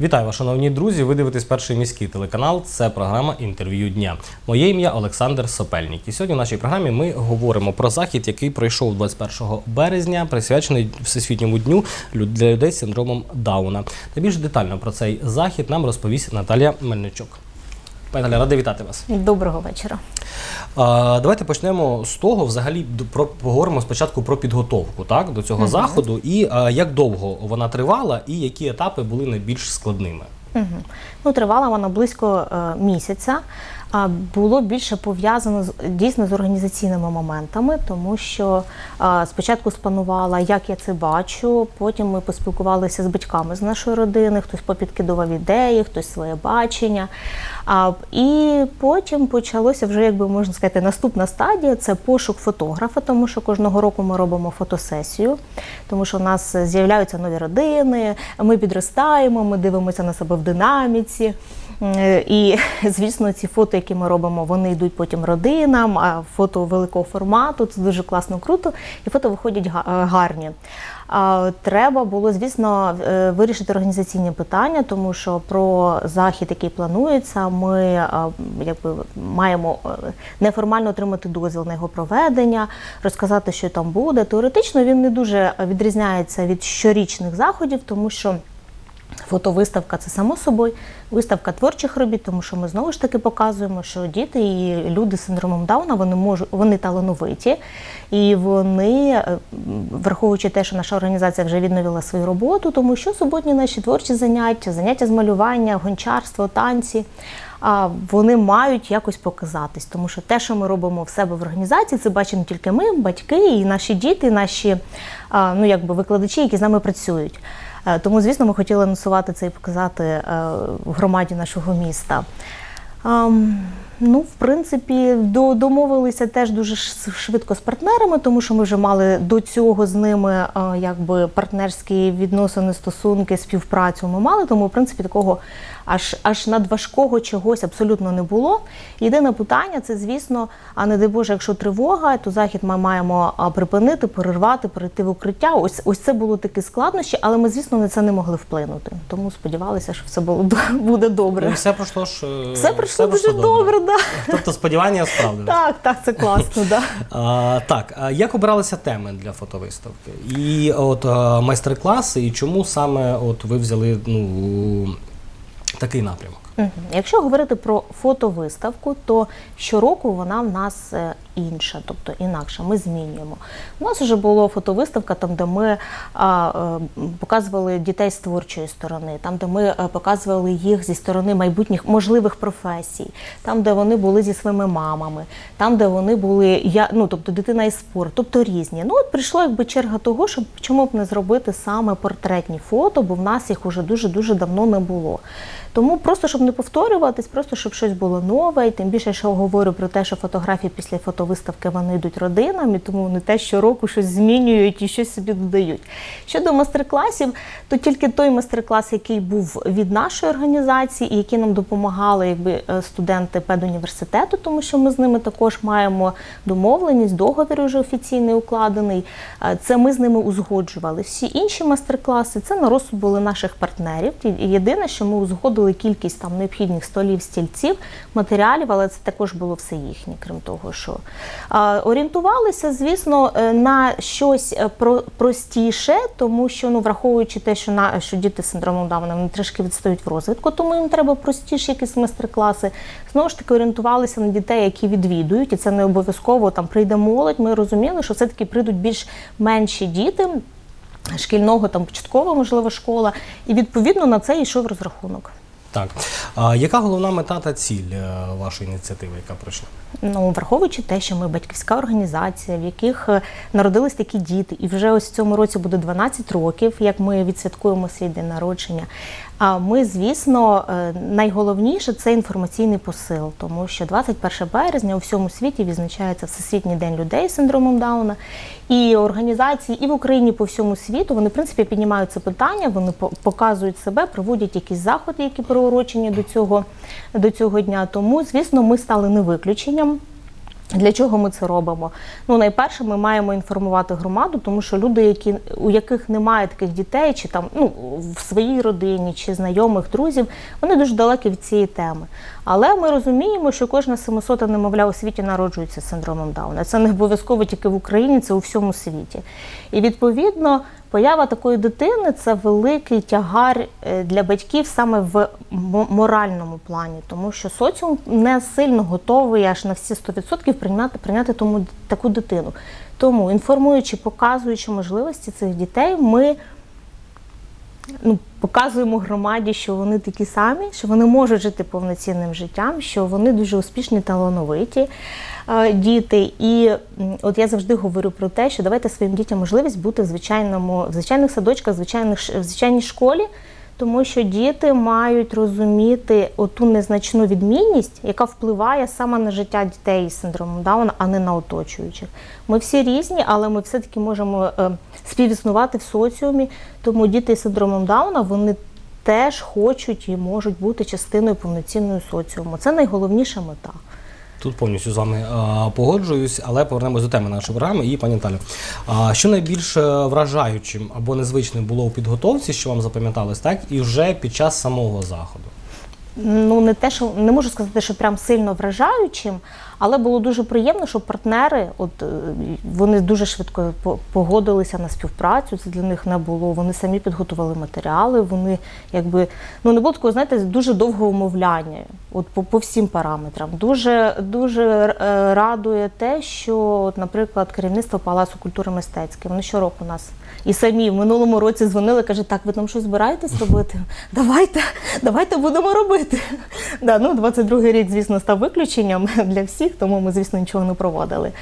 Вітаю вас, шановні друзі. Ви дивитесь перший міський телеканал. Це програма інтерв'ю дня. Моє ім'я Олександр Сопельник. І сьогодні в нашій програмі ми говоримо про захід, який пройшов 21 березня, присвячений Всесвітньому дню для людей з синдромом Дауна. Та більш детально про цей захід нам розповість Наталія Мельничук. Пані Галя, радий вітати вас. Доброго вечора. А, давайте почнемо з того, взагалі про поговоримо спочатку про підготовку так до цього заходу і а, як довго вона тривала, і які етапи були найбільш складними. Угу. Ну, тривала вона близько е, місяця. Було більше пов'язано з дійсно з організаційними моментами, тому що спочатку спланувала, як я це бачу. Потім ми поспілкувалися з батьками з нашої родини, хтось попідкидував ідеї, хтось своє бачення. І потім почалося вже, якби можна сказати, наступна стадія це пошук фотографа, тому що кожного року ми робимо фотосесію, тому що у нас з'являються нові родини, ми підростаємо, ми дивимося на себе в динаміці. Е, І, звісно, ці фото, які ми робимо, вони йдуть потім родинам, а фото великого формату, це дуже класно, круто, і фото виходять е, гарні. Треба було, звісно, е, вирішити організаційні питання, тому що про захід, який планується, ми якби маємо неформально отримати дозвіл на його проведення, розказати, що там буде. Теоретично він не дуже відрізняється від щорічних заходів, тому що. Фотовиставка це само собою виставка творчих робіт, тому що ми знову ж таки показуємо, що діти і люди з синдромом Дауна вони можуть вони талановиті, і вони, е, враховуючи те, що наша організація вже відновила свою роботу, тому що суботні наші творчі заняття, заняття з малювання, гончарство, танці. А вони мають якось показатись, тому що те, що ми робимо в себе в організації, це бачимо тільки ми, батьки і наші діти, наші ну якби викладачі, які з нами працюють. Е, Тому, звісно, ми хотіли анонсувати це і показати е, громаді нашого міста. Ну, в принципі, до- домовилися теж дуже швидко з партнерами, тому що ми вже мали до цього з ними е, якби партнерські відносини, стосунки, співпрацю. Ми мали, тому в принципі такого аж аж надважкого чогось абсолютно не було. Єдине питання це, звісно, а не дай Боже, якщо тривога, то захід ми маємо припинити, перервати, перейти в укриття. Ось ось це було такі складнощі, але ми, звісно, на це не могли вплинути. Тому сподівалися, що все було буде добре. і все пройшло ж е, Все пройшло дуже добре, да. Тобто сподівання справді Так, так, це класно, да. А, так, як обиралися теми для фотовиставки? І от майстер-класи, і чому саме от ви взяли ну, такий напрямок? Якщо говорити про фотовиставку, то щороку вона в нас е, інша, тобто інакша. Ми змінюємо. У нас вже була фотовиставка, там, де ми е, показували дітей з творчої сторони, там, де ми е, показували їх зі сторони майбутніх можливих професій, там, де вони були зі своїми мамами, там, де вони були я, ну, тобто дитина і спорт, тобто різні. Ну, от прийшла якби черга того, щоб чому б не зробити саме портретні фото, бо в нас їх уже дуже дуже давно не було. Тому просто щоб не повторюватись, просто щоб щось було нове, і тим більше, що говорю про те, що фотографії після фотовиставки вони йдуть родинам, і тому вони те щороку щось змінюють і щось собі додають. Щодо майстер-класів, то тільки той майстер-клас, який був від нашої організації, і які нам допомагали якби е, студенти педуніверситету, тому що ми з ними також маємо домовленість, договір вже офіційний укладений. Е, Це ми з ними узгоджували. Всі інші майстер-класи це на розсуд були наших партнерів. Єдине, що ми узгодили кількість там необхідних столів, стільців, матеріалів, але це також було все їхнє, крім того, що орієнтувалися, звісно, е, на щось е, про- простіше, тому що ну враховуючи те, що на що діти з синдромом Дауна вони трішки відстають в розвитку, тому їм треба простіші якісь майстер-класи. Знову ж таки орієнтувалися на дітей, які відвідують, і це не обов'язково там прийде молодь. Ми розуміли, що все таки прийдуть більш менші діти. Шкільного там початкова, можливо, школа, і відповідно на це йшов розрахунок. Так. А яка головна мета та ціль е, вашої ініціативи, яка пройшла? Ну, враховуючи те, що ми батьківська організація, в яких е, народились такі діти, і вже ось в цьому році буде 12 років, як ми відсвяткуємо свій день народження. А ми, звісно, е, найголовніше це інформаційний посил, тому що 21 березня у всьому світі відзначається Всесвітній день людей з синдромом Дауна. І організації і в Україні по всьому світу вони в принципі піднімають це питання, вони по- показують себе, проводять якісь заходи, які приурочені до цього, до цього дня. Тому, звісно, ми стали не виключенням. Для чого ми це робимо? Ну, найперше, ми маємо інформувати громаду, тому що люди, які, у яких немає таких дітей, чи там ну, в своїй родині, чи знайомих, друзів, вони дуже далекі від цієї теми. Але ми розуміємо, що кожна 700 немовля у світі народжується з синдромом Дауна. Це не обов'язково тільки в Україні, це у всьому світі. І відповідно. Поява такої дитини це великий тягар е, для батьків саме в мо- моральному плані, тому що соціум не сильно готовий аж на всі 100% прийняти, прийняти тому таку дитину. Тому інформуючи, показуючи можливості цих дітей, ми ну, показуємо громаді, що вони такі самі, що вони можуть жити повноцінним життям, що вони дуже успішні, талановиті е, діти. І от я завжди говорю про те, що давайте своїм дітям можливість бути в звичайному, в звичайних садочках, в, звичайних, в звичайній школі. Тому що діти мають розуміти оту незначну відмінність, яка впливає саме на життя дітей з синдромом Дауна, а не на оточуючих. Ми всі різні, але ми все-таки можемо е, співіснувати в соціумі. Тому діти з синдромом Дауна вони теж хочуть і можуть бути частиною повноцінної соціуму. Це найголовніша мета. Тут повністю з вами погоджуюсь, але повернемось до теми нашої програми. І пані Наталю, а що найбільш е, вражаючим або незвичним було у підготовці, що вам запам'яталось, так і вже під час самого заходу? ну не те, що не можу сказати, що прям сильно вражаючим, але було дуже приємно, що партнери, от е, вони дуже швидко по- погодилися на співпрацю. Це для них не було. Вони самі підготували матеріали. Вони якби ну не було такого, знаєте, дуже довгого умовляння. От по, по всім параметрам. Дуже дуже е, радує те, що, от, наприклад, керівництво Палацу культури мистецької, вони щороку нас і самі в минулому році дзвонили, каже, так, ви там щось збираєтесь робити? Давайте, давайте будемо робити. Да, ну, 22-й рік, звісно, став виключенням для всіх, тому ми, звісно, нічого не проводили.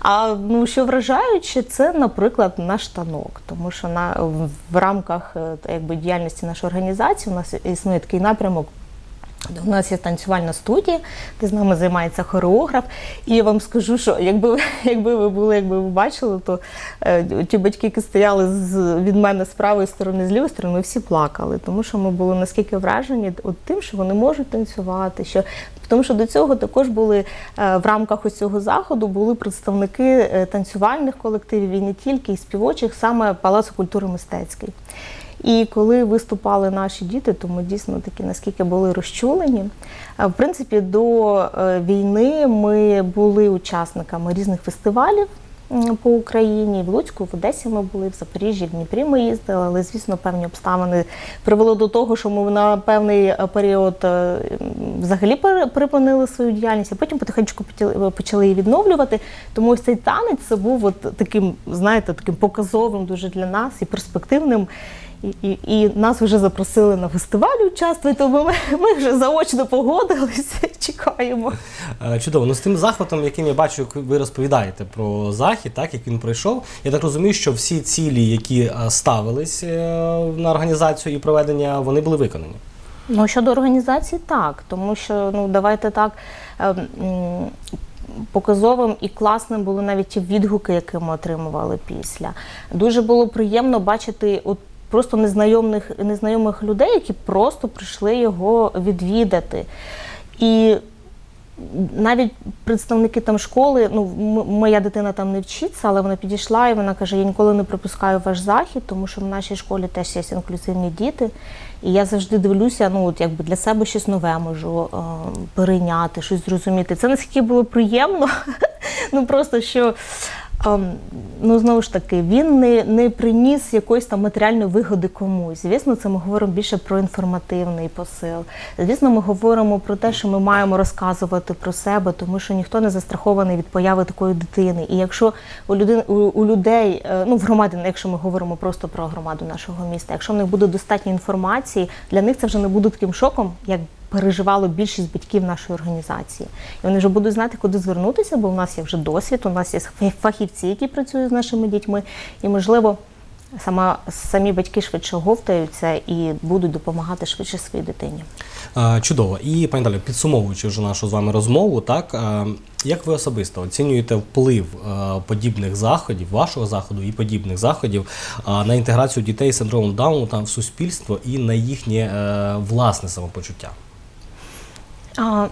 А ну, що вражаюче, це, наприклад, наш танок, тому що на, в рамках е, якби, діяльності нашої організації у нас існує такий напрямок. У нас є танцювальна студія, де з нами займається хореограф. І я вам скажу, що якби, якби ви були, якби ви бачили, то е, ті батьки, які стояли з, від мене з правої сторони, з лівої сторони, ми всі плакали, тому що ми були наскільки вражені от тим, що вони можуть танцювати. Що, тому що до цього також були е, в рамках ось цього заходу були представники е, танцювальних колективів і не тільки, і співочих, саме Палацу культури мистецький. І коли виступали наші діти, то ми дійсно такі наскільки були розчулені. В принципі, до е, війни ми були учасниками різних фестивалів по Україні. В Луцьку, в Одесі ми були, в Запоріжжі, в Дніпрі ми їздили, але звісно, певні обставини привело до того, що ми на певний е, період е, взагалі припинили свою діяльність, а потім потихеньку почали- почали її відновлювати. Тому ось цей танець це був от таким, знаєте, таким показовим дуже для нас і перспективним. І, і, і нас вже запросили на фестивалі участвувати, тому ми, ми вже заочно погодилися, чекаємо. Е, Чудово. Ну з тим захватом, яким я бачу, як ви розповідаєте про захід, так як він пройшов. Я так розумію, що всі цілі, які е, ставились е, на організацію і проведення, вони були виконані. Ну щодо організації, так, тому що ну давайте так. ем, Показовим і класним були навіть ті відгуки, які ми отримували після. Дуже було приємно бачити от просто незнайомих, незнайомих людей, які просто прийшли його відвідати. І навіть представники там школи, ну моя дитина там не вчиться, але вона підійшла і вона каже: Я ніколи не пропускаю ваш захід, тому що в нашій школі теж є інклюзивні діти. І я завжди дивлюся, ну от якби для себе щось нове можу е, перейняти, щось зрозуміти. Це наскільки було приємно. ну просто що. Ем, Ну, знову ж таки, він не, не приніс якоїсь там матеріальної вигоди комусь. Звісно, це ми говоримо більше про інформативний посил. Звісно, ми говоримо про те, що ми маємо розказувати про себе, тому що ніхто не застрахований від появи такої дитини. І якщо у людей, у, у людей, е, ну в громаді, якщо ми говоримо просто про громаду нашого міста, якщо в них буде достатньо інформації, для них це вже не буде таким шоком, як переживало більшість батьків нашої організації. І вони вже будуть знати, куди звернутися, бо у нас є вже досвід, у нас є фахівці, які працюють з нашими дітьми, і можливо. Сама самі батьки швидше говтаються і будуть допомагати швидше своїй дитині. Чудово. І пані Далі, підсумовуючи вже нашу з вами розмову, так як ви особисто оцінюєте вплив подібних заходів, вашого заходу і подібних заходів на інтеграцію дітей з синдромом Дауну там в суспільство і на їхнє е, власне самопочуття?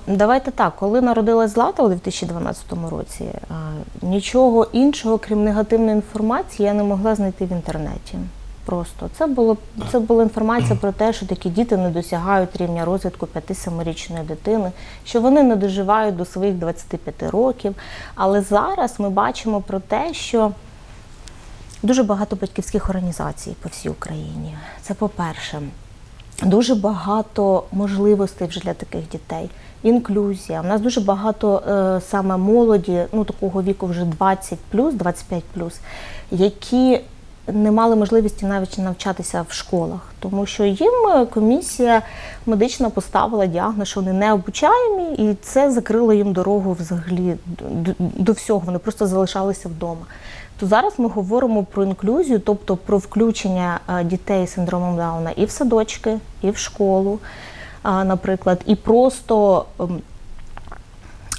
Давайте так, коли народилась Злата у 2012 році, нічого іншого, крім негативної інформації, я не могла знайти в інтернеті. Просто це було це була інформація про те, що такі діти не досягають рівня розвитку 5-7-річної дитини, що вони не доживають до своїх 25 років. Але зараз ми бачимо про те, що дуже багато батьківських організацій по всій Україні. Це по-перше. Дуже багато можливостей вже для таких дітей. Інклюзія. У нас дуже багато е, саме молоді, ну такого віку вже 20 25 які не мали можливості навіть навчатися в школах, тому що їм е, комісія медична поставила діагноз, що вони не обучаємі, і це закрило їм дорогу взагалі до, всього. Вони просто залишалися вдома. То зараз ми говоримо про інклюзію, тобто про включення е, дітей з синдромом Дауна і в садочки, і в школу, наприклад, і просто.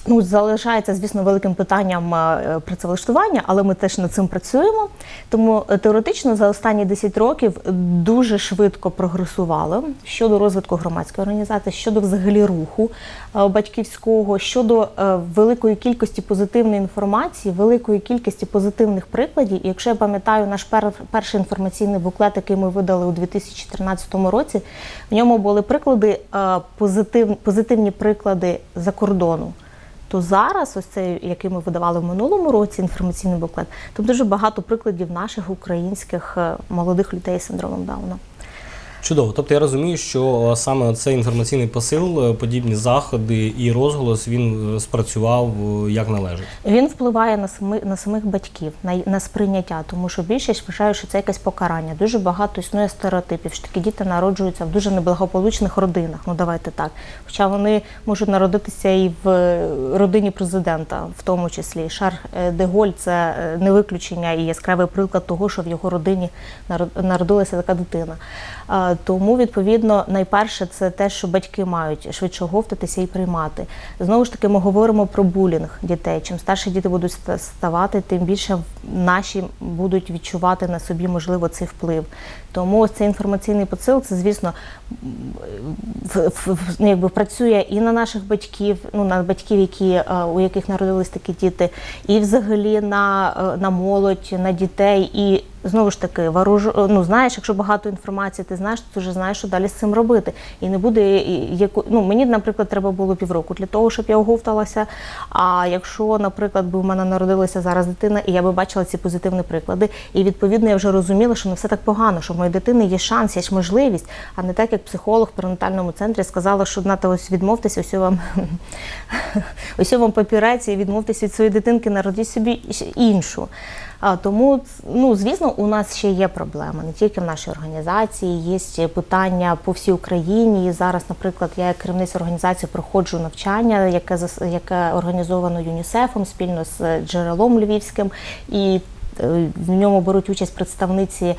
Ну, залишається, звісно, великим питанням е, працевлаштування, але ми теж над цим працюємо. Тому е, теоретично за останні 10 років дуже швидко прогресували щодо розвитку громадської організації, щодо взагалі руху е, батьківського, щодо великої кількості позитивної інформації, великої кількості позитивних прикладів. І якщо я пам'ятаю наш пер, перший інформаційний буклет, який ми видали у 2014 році, в ньому були приклади позитив, позитивні приклади за кордону то зараз, ось цей, який ми видавали в минулому році, інформаційний буклет, там дуже багато прикладів наших українських е, молодих людей з синдромом Дауна. Чудово. Тобто я розумію, що е, саме цей інформаційний посил, е, подібні заходи і розголос він е, спрацював як належить. Він впливає на сами, на самих батьків, на, на сприйняття, тому що більшість вважає, що це якесь покарання. Дуже багато існує стереотипів, що такі діти народжуються в дуже неблагополучних родинах. Ну давайте так. Хоча вони можуть народитися і в родині президента, в тому числі Шар е, де Голь це не виключення і яскравий приклад того, що в його родині народ- народилася така дитина. Тому, відповідно, найперше це те, що батьки мають швидше говтатися і приймати. Знову ж таки, ми говоримо про булінг дітей. Чим старші діти будуть ставати, тим більше наші будуть відчувати на собі, можливо, цей вплив. Тому ось цей інформаційний посил, це, звісно, в- ну, якби працює і на наших батьків, ну на батьків, які е, у яких народились такі діти, і взагалі на, е, на молодь, на дітей. І знову ж таки, ворож... ну знаєш, якщо багато інформації, ти знаєш, ти вже знаєш, що далі з цим робити. І не буде яку... ну мені, наприклад, треба було півроку для того, щоб я оговталася. А якщо, наприклад, би в мене народилася зараз дитина, і я би бачила ці позитивні приклади, і відповідно я вже розуміла, що не все так погано, що в моєї дитини є шанс, є ж можливість, а не так, як психолог в перинатальному центрі сказала, що нате ось відмовтеся, ось вам ось вам папірець і відмовтеся від своєї дитинки, народіть собі іншу. Тому, ну звісно, у нас ще є проблеми не тільки в нашій організації, є питання по всій Україні. Зараз, наприклад, я як керівниця організації проходжу навчання, яке яке організовано ЮНІСЕФом спільно з джерелом Львівським і. Е, В ньому беруть участь представниці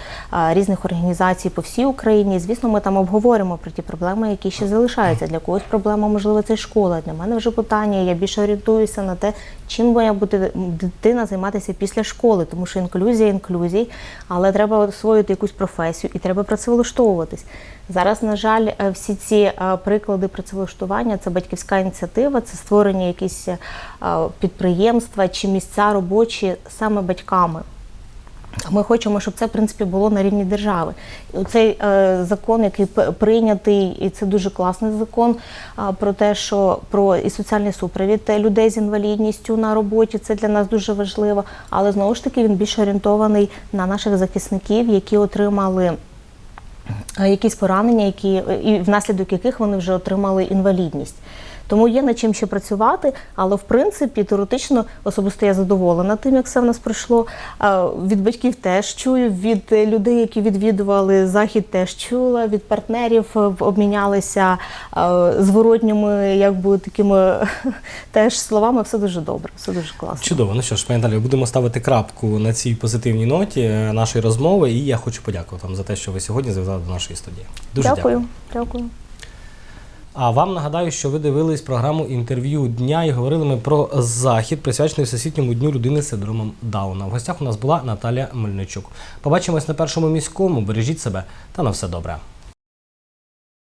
різних організацій по всій Україні. Звісно, ми там обговоримо про ті проблеми, які ще залишаються. Для когось проблема, можливо, це школа. Для мене вже питання. Я більше орієнтуюся на те, чим має бути дитина займатися після школи, тому що інклюзія інклюзій, але треба освоїти якусь професію і треба працевлаштовуватись. Зараз, на жаль, е, всі ці е, приклади працевлаштування це батьківська ініціатива, це створення якісь е, підприємства чи місця робочі саме батьками. Ми хочемо, щоб це в принципі було на рівні держави. Цей е, закон, який прийнятий, і це дуже класний закон а, про те, що про і соціальний супровід людей з інвалідністю на роботі. Це для нас дуже важливо. Але знову ж таки він більш орієнтований на наших захисників, які отримали. е, Якісь поранення, які і внаслідок яких вони вже отримали інвалідність. Тому є над чим ще працювати, але в принципі теоретично особисто я задоволена тим, як все в нас пройшло. Від батьків теж чую, від людей, які відвідували захід, теж чула, від партнерів е, обмінялися е, зворотніми, якби такими теж словами. Все дуже добре, все дуже класно. Чудово. Ну що ж, пані Наталі, будемо ставити крапку на цій позитивній ноті е, нашої розмови. І я хочу подякувати вам за те, що ви сьогодні завітали до нашої студії. Дуже дякую. дякую. дякую. А вам нагадаю, що ви дивились програму інтерв'ю дня і говорили ми про захід, присвячений Всесвітньому дню людини з синдромом Дауна. В гостях у нас була Наталія Мельничук. Побачимось на першому міському. Бережіть себе та на все добре.